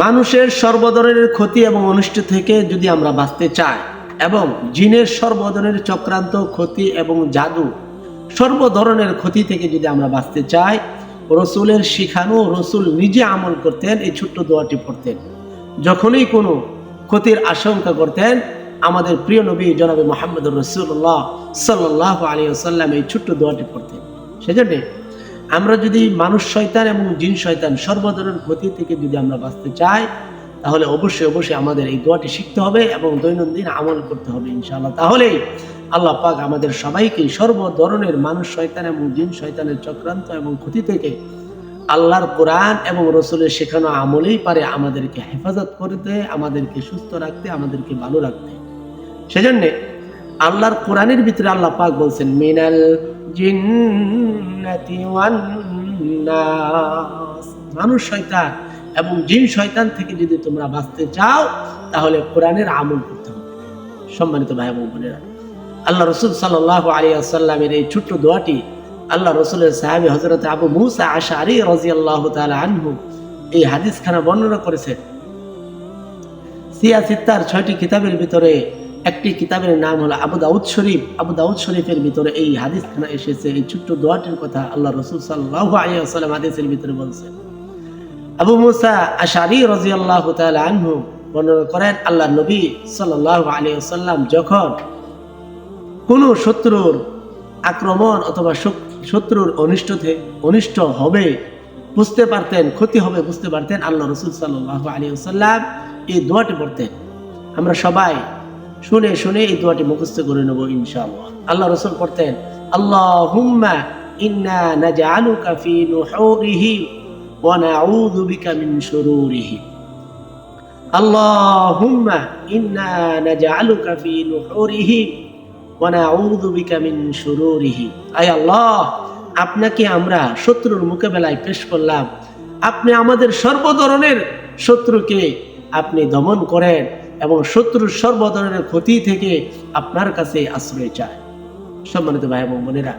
মানুষের সর্বধরনের ক্ষতি এবং অনিষ্ট থেকে যদি আমরা বাঁচতে চাই এবং জিনের সর্বধরনের চক্রান্ত, ক্ষতি এবং জাদু সর্বধরনের ক্ষতি থেকে যদি আমরা বাঁচতে চাই, রসুলের শিখানো রসুল নিজে আমল করতেন, এই ছোট্ট দোয়াটি পড়তেন। যখনই কোনো ক্ষতির আশঙ্কা করতেন, আমাদের প্রিয় নবী জনাবে মোহাম্মদ রসুল্লাহ সাল্লাহ আলী আসাল্লাম এই ছোট্ট দোয়াটি পড়তেন। সেজন্যে আমরা যদি মানুষ শয়তান এবং জিন শয়তান সর্বধরনের ক্ষতি থেকে যদি আমরা বাঁচতে চাই, তাহলে অবশ্যই অবশ্যই আমাদের এই দোয়াটি শিখতে হবে এবং দৈনন্দিন আমল করতে হবে ইনশাআল্লাহ। তাহলেই আল্লাহ পাক আমাদের সবাইকে সর্ব ধরনের মানুষ শয়তান এবং জিন শয়তানের চক্রান্ত এবং ক্ষতি থেকে আল্লাহর কোরআন এবং রসুলের শেখানো আমলেই পারে আমাদেরকে হেফাজত করতে, আমাদেরকে সুস্থ রাখতে, আমাদেরকে ভালো রাখতে। সেজন্যে আল্লাহর কোরআনের ভিতরে আল্লাহ পাক বলছেন, মিনাল জিন্নাতি ওয়ান মানুষ শয়তান এবং জিন শয়তান থেকে যদি তোমরা বাঁচতে চাও, তাহলে কোরআনের আমল করতে হবে। সম্মানিত ভাই এবং বোনেরা, আল্লাহ রসুল সাল্লাহ আলী আসাল্লামের এই ছোট্ট দোয়াটি আল্লাহ রসুলের সাহাবি হজরত আবু মুসা আশা আলী রাজি আল্লাহ আনহু এই হাদিসখানা বর্ণনা করেছেন। সিয়া সিত্তার ছয়টি কিতাবের ভিতরে একটি কিতাবের নাম হলো আবু দাউদ শরীফ। আবু দাউদ শরীফের ভিতরে এই হাদিস হাদিসখানা এসেছে, এই ছোট্ট দোয়াটির কথা আল্লাহ রসুল সাল্লাহ আলী আসাল্লাম হাদিসের ভিতরে বলছেন আবু মুসা আশারি রাজি আল্লাহ আনহু বর্ণনা করেন আল্লাহ নবী সাল্লাহ আলী আসাল্লাম যখন কোনো শত্রুর আক্রমণ অথবা শত্রুর অনিষ্ট অনিষ্ট হবে, বুঝতে পারতেন, ক্ষতি হবে, বুঝতে পারতেন আল্লাহ রসুল সাল্লাহ আলী সাল্লাম এই দোয়াটি পড়তেন। আমরা সবাই শুনে শুনে এই দোয়াটি মুখস্থ করে নেব ইনশাআল্লাহ। আল্লাহ রসুল পড়তেন আল্লাহ হুম্মা ইন্না নাজআলুকা ফি নুহুরিহি ওয়া নাউযু বিকা মিন শুরুরিহি। আল্লাহুম্মা ইন্না নাজআলুকা ফি নুহুরিহি ওয়ানাউযু বিকা মিন শুরুরিহি। আয় আল্লাহ, আপনাকে আমরা শত্রুর মোকাবেলায় পেশ করলাম। আপনি আমাদের সর্ব ধরনের শত্রুকে আপনি দমন করেন। এবং শত্রুর সর্ব ধরনের ক্ষতি থেকে আপনার কাছে আশ্রয় চায়। সম্মানিত ভাই এবং বোনেরা,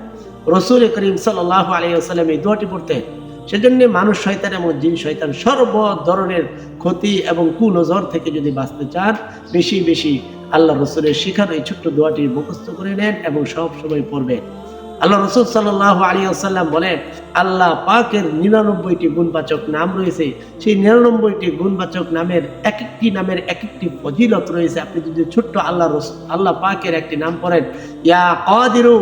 রসুল করিম সাল্লাহ আলাইসাল্লাম এই দোয়াটি পড়তেন। সেজন্য মানুষ শয়তান এবং জিন শয়তান সর্ব ধরনের ক্ষতি এবং কুনজর থেকে যদি বাঁচতে চান, বেশি বেশি আল্লাহ রসুলের শিখানো এই ছোট্ট দোয়াটি মুখস্থ করে নেন এবং সব সময় পড়বেন। আল্লাহ রসুল সাল্লাহ আলী আসাল্লাম বলেন, আল্লাহ পাকের নিরানব্বইটি গুণবাচক নাম রয়েছে। সেই নিরানব্বইটি গুণবাচক নামের এক একটি নামের এক একটি ফজিলত রয়েছে। আপনি যদি ছোট্ট আল্লাহ আল্লাহ পাকের একটি নাম পড়েন, ইয়া কদিরু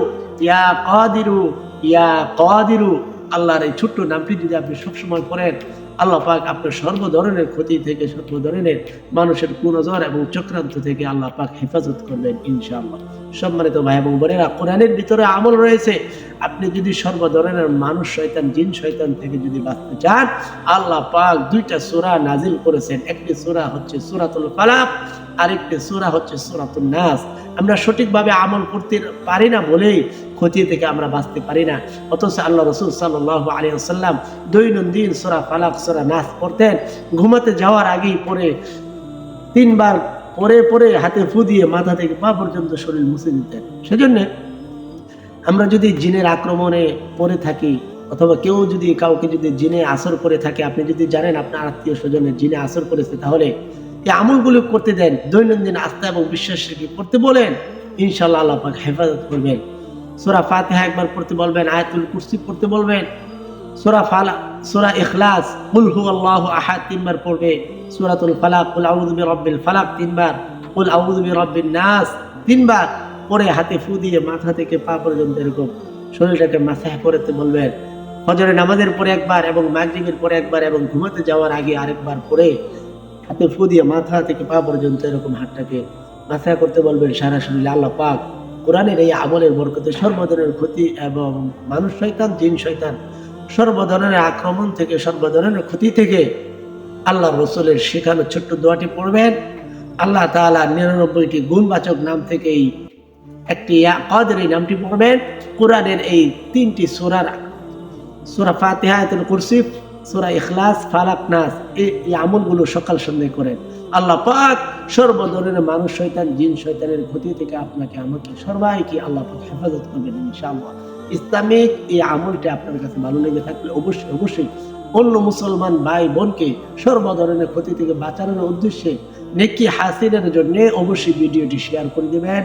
ইয়া কদিরু ইয়া কদিরু আল্লাহর এই ছোট্ট নামটি যদি আপনি সবসময় পড়েন, আল্লাহ পাক আপনার সর্ব ধরনের ক্ষতি থেকে সর্ব ধরনের মানুষের কুনজর এবং চক্রান্ত থেকে আল্লাহ পাক হেফাজত করবেন ইনশাআল্লাহ। সম্মানিত ভাই এবং বোনেরা, কোরআনের ভিতরে আমল রয়েছে। আপনি যদি সর্ব ধরনের মানুষ শয়তান, জিন শয়তান থেকে যদি বাঁচতে চান, আল্লাহ পাক দুইটা সূরা নাজিল করেছেন। একটি সূরা হচ্ছে সূরাতুল ফালাক আরেকটি সূরা হচ্ছে সূরাতুন নাস। আমরা সঠিকভাবে আমল করতে পারি না বলেই ক্ষতি থেকে আমরা বাঁচতে পারি না। অথচ আল্লাহ রসুল সাল্লাহ আলী আসাল্লাম দৈনন্দিন সোরা ফালাক, সোরা নাচ পড়তেন। ঘুমাতে যাওয়ার আগেই পরে, তিনবার পরে পরে হাতে ফু দিয়ে মাথা থেকে পা পর্যন্ত শরীর মুছে দিতেন। সেজন্য আমরা যদি জিনের আক্রমণে পড়ে থাকি, অথবা কেউ যদি কাউকে যদি জিনে আসর করে থাকে, আপনি যদি জানেন আপনার আত্মীয় স্বজনের জিনে আসর করেছে, তাহলে এই আমলগুলো করতে দেন, দৈনন্দিন আস্থা এবং বিশ্বাস রেখে করতে বলেন ইনশাল্লাহ আল্লাহ পাক হেফাজত করবেন। সোরা ফাতেহা একবার পড়তে বলবেন, আয়াতুল কুরসি পড়তে বলবেন, সোরা ফালা, সোরা ইখলাস, কুল হু আল্লাহ আহাদ তিনবার পড়বে, সূরাতুল ফালাক, কুল আউযু বিরাব্বিল ফালাক তিনবার, কুল আউযু বিরাব্বিন নাস তিনবার পরে হাতে ফু দিয়ে মাথা থেকে পা পর্যন্ত এরকম শরীরটাকে মাথায় করতে বলবেন। ফজরের নামাজের পরে একবার এবং মাগরিবের পরে একবার এবং ঘুমাতে যাওয়ার আগে আরেকবার পরে হাতে ফু দিয়ে মাথা থেকে পা পর্যন্ত এরকম হাতটাকে মাথায় করতে বলবেন, সারা শরীরে আল্লাহ পাক কোরআনের এই আমলের বরকতে সর্বধরনের ক্ষতি এবং মানুষ শয়তান, জিন শয়তান সর্বধরনের আক্রমণ থেকে, সর্বধরনের ক্ষতি থেকে আল্লাহ রসুলের শেখানো ছোট্ট দোয়াটি পড়বেন। আল্লাহ তাআলা নিরানব্বইটি গুণবাচক নাম থেকেই একটি কদের এই নামটি পড়বেন। কোরআনের এই তিনটি সুরার, সুরা ফাতিহায়াতুল কুরসি সুরা ইখলাস ফালাক নাস, এই আমলগুলো সকাল করেন। আল্লাহ পাক সর্বধরনের মানুষ শয়তান, জিন শয়তানের ক্ষতি থেকে আপনাকে আমাকে সবাইকে আল্লাহ পাক হেফাজত করবেন ইনশাআল্লাহ। ইসলামিক এই আমলটা আপনার কাছে ভালো লেগে থাকলে অবশ্যই অবশ্যই অন্য মুসলমান ভাই বোনকে সর্ব ধরনের ক্ষতি থেকে বাঁচানোর উদ্দেশ্যে নেকি হাসিলের জন্য অবশ্যই ভিডিওটি শেয়ার করে দেবেন।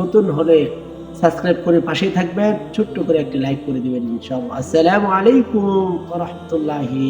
নতুন হলে সাবস্ক্রাইব করে পাশেই থাকবেন ছোট্ট করে একটি লাইক করে দেবেন সব আসসালামু আলাইকুম রাহমাতুল্লাহি